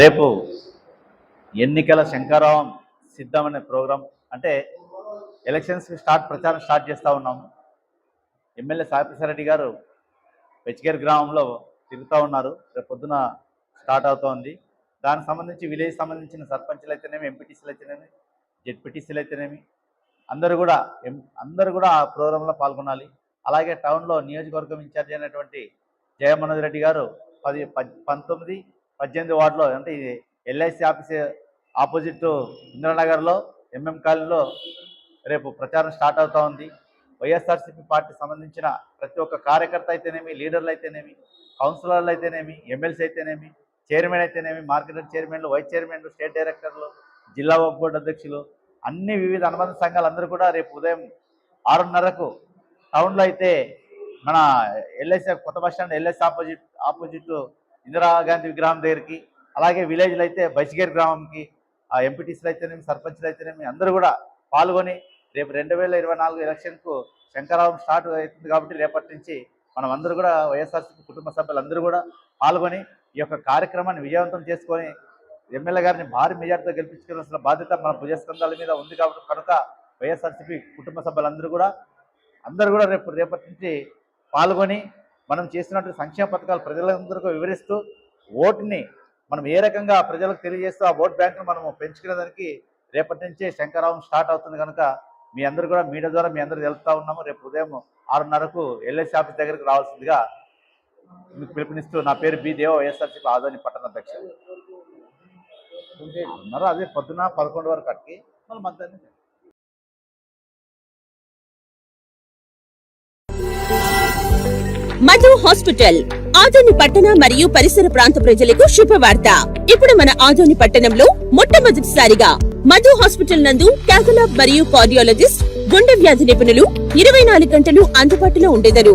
రేపు ఎన్నికల శంకరావం సిద్ధం అనే ప్రోగ్రాం అంటే ఎలక్షన్స్కి స్టార్ట్ ప్రచారం స్టార్ట్ చేస్తూ ఉన్నాము ఎమ్మెల్యే సాయిప్రసాద్ రెడ్డి గారు వెచ్చిగేర్ గ్రామంలో తిరుగుతూ ఉన్నారు. రేపు పొద్దున స్టార్ట్ అవుతోంది. దానికి సంబంధించి విలేజ్ సంబంధించిన సర్పంచ్లు అయితేనేమి ఎంపీటీసీలు అయితేనేమి జెడ్పీటీసీలు అయితేనేమి అందరూ కూడా ఎం అందరూ కూడా ఆ ప్రోగ్రాంలో పాల్గొనాలి. అలాగే టౌన్లో నియోజకవర్గం ఇన్ఛార్జ్ అయినటువంటి జయమనోజ్ రెడ్డి గారు పది పంతొమ్మిది పద్దెనిమిది వార్డులో అంటే ఇది ఎల్ఐసి ఆఫీస్ ఆపోజిట్ ఇందిరానగర్లో ఎంఎం కాలనీలో రేపు ప్రచారం స్టార్ట్ అవుతూ ఉంది. వైఎస్ఆర్సీపీ పార్టీ సంబంధించిన ప్రతి ఒక్క కార్యకర్త అయితేనేమి లీడర్లు అయితేనేమి కౌన్సిలర్లు అయితేనేమి ఎమ్మెల్సీ అయితేనేమి చైర్మన్ అయితేనేమి మార్కెటర్ చైర్మన్లు వైస్ చైర్మన్లు స్టేట్ డైరెక్టర్లు జిల్లా వక్ బోర్డు అధ్యక్షులు అన్ని వివిధ అనుబంధ సంఘాలు అందరూ కూడా రేపు ఉదయం ఆరున్నరకు టౌన్లో అయితే మన ఎల్ఐసి కొత్త bus stand LIC opposite opposite Indira Gandhi విగ్రహం దగ్గరికి అలాగే విలేజ్లో అయితే బైసిగేర్ గ్రామంకి ఆ ఎంపీటీసీలు అయితేనేమి సర్పంచ్లు అయితేనేమి అందరూ కూడా పాల్గొని రేపు రెండు వేల ఇరవై నాలుగు ఎలక్షన్కు శంకరావం స్టార్ట్ అవుతుంది కాబట్టి రేపటి నుంచి మనం అందరూ కూడా వైఎస్ఆర్సీపీ కుటుంబ సభ్యులందరూ కూడా పాల్గొని ఈ యొక్క కార్యక్రమాన్ని విజయవంతం చేసుకొని ఎమ్మెల్యే గారిని భారీ మెజార్టీతో గెలిపించుకోవాల్సిన బాధ్యత మన భుజస్కంధాల మీద ఉంది కాబట్టి కనుక వైఎస్ఆర్సీపీ కుటుంబ సభ్యులందరూ కూడా అందరూ కూడా రేపు రేపటి నుంచి పాల్గొని మనం చేసినట్టు సంక్షేమ పథకాలు ప్రజలందరికీ వివరిస్తూ ఓటుని మనం ఏ రకంగా ప్రజలకు తెలియజేస్తూ ఆ ఓట్ బ్యాంకును మనం పెంచుకునే దానికి రేపటి నుంచే శంకరావం స్టార్ట్ అవుతుంది కనుక మీ అందరూ కూడా మీడియా ద్వారా మీ అందరూ తెలుపుతా ఉన్నాము. రేపు ఉదయం ఆరున్నరకు ఎల్ఐసి ఆఫీస్ దగ్గరికి రావాల్సిందిగా మీకు పిలుపునిస్తూ నా పేరు బి దేవ వైఎస్ఆర్సీపీ ఆదోని పట్టణ అధ్యక్షుడు. ఉన్నారు? అదే పొద్దున పదకొండు వరకు అట్కి మళ్ళీ మధ్యాహ్నం. మధు హాస్పిటల్ ఆదోని పట్టణ మరియు పరిసర ప్రాంత ప్రజలకు శుభవార్త. ఇప్పుడు మన ఆదోని పట్టణంలో మొట్టమొదటిసారిగా మధు హాస్పిటల్ నందు క్యాథలాబ్ మరియు కార్డియాలజిస్ట్ గుండె వ్యాధి నిపుణులు ఇరవై నాలుగు గంటలు అందుబాటులో ఉండేదరు.